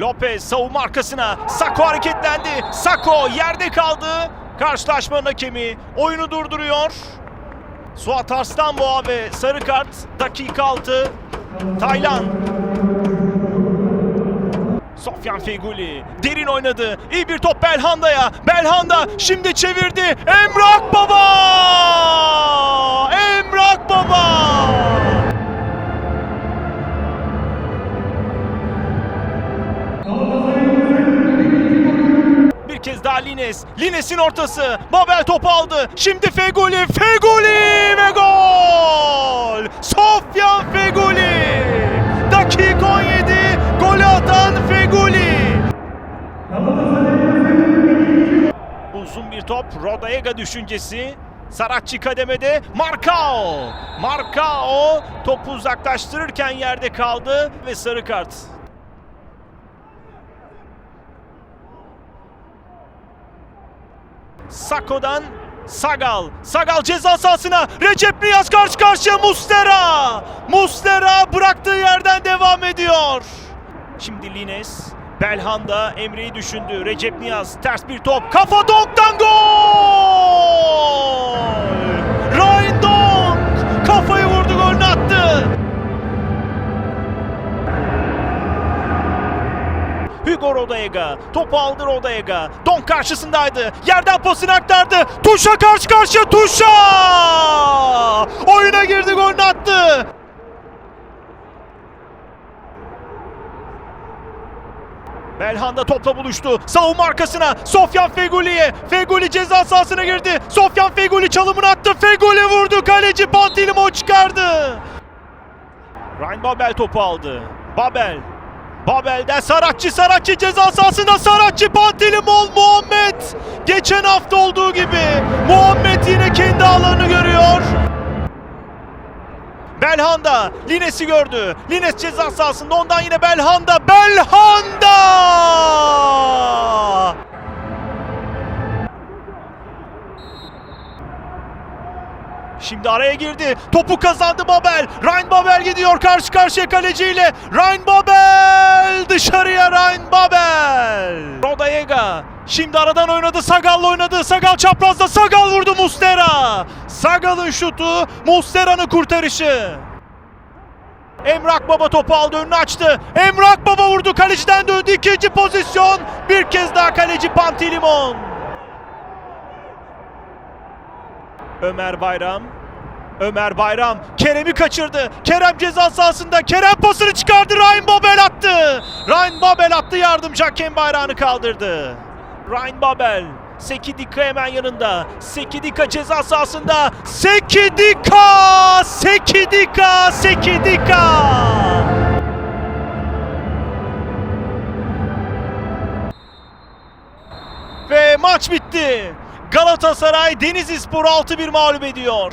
Lopez savunma arkasına. Sako hareketlendi. Sako yerde kaldı. Karşılaşmanın hakemi oyunu durduruyor. Suat Arslanboğa ve sarı kart dakika 6. Taylan. Sofyan Feguli derin oynadı. İyi bir top Belhanda'ya. Belhanda şimdi çevirdi. Emrak Baba! Bir kez daha Lines. Lines'in ortası. Babel topu aldı. Şimdi Feguli. Feguli ve gol! Sofyan Feguli! Dakika 17. Golü atan Feguli. Uzun bir top. Rodaega düşüncesi. Saratçı kademede. Markao. Markao topu uzaklaştırırken yerde kaldı ve sarı kart. Sako'dan Sagal. Sagal ceza sahasına. Recep Niyaz karşı karşıya Mustera. Mustera bıraktığı yerden devam ediyor. Şimdi Lines. Belhanda Emre'yi düşündü. Recep Niyaz ters bir top. Kafa Donk'tan gol! Hugo Rodaega. Topu aldı Rodaega. Don karşısındaydı. Yerden pasını aktardı. Tuşa karşı karşıya Tuşa! Oyuna girdi golünü attı. Belhanda topla buluştu. Savunma arkasına. Sofyan Feguli'ye. Feguli ceza sahasına girdi. Sofyan Feguli çalımını attı. Feguli vurdu. Kaleci Pantilimo çıkardı. Ryan Babel topu aldı. Babel Babel'den Saratçı, Saratçı ceza sahasında Saratçı Pantelimon Muhammed. Geçen hafta olduğu gibi Muhammed yine kendi ağlarını görüyor. Belhanda Lines'i gördü. Lines ceza sahasında ondan yine Belhanda. Belhanda! Şimdi araya girdi. Topu kazandı Babel. Ryan Babel gidiyor karşı karşıya kaleciyle. Ryan Babel dışarıya Ryan Babel. Rodaega şimdi aradan oynadı. Sagal'la oynadı. Sagal çaprazda. Sagal vurdu Mustera. Sagal'ın şutu. Mustera'nın kurtarışı. Emrak Baba topu aldı önünü açtı. Emrak Baba vurdu kaleciden döndü ikinci pozisyon. Bir kez daha kaleci Pantilimon. Ömer Bayram. Ömer Bayram Kerem'i kaçırdı. Kerem ceza sahasında. Kerem pasını çıkardı. Ryan Babel attı. Ryan Babel attı. Yardımcı hakem bayrağını kaldırdı. Ryan Babel. Sekidika hemen yanında. Sekidika ceza sahasında. Sekidika! Sekidika! Sekidika! Ve maç bitti. Galatasaray Denizlispor 6-1 mağlup ediyor.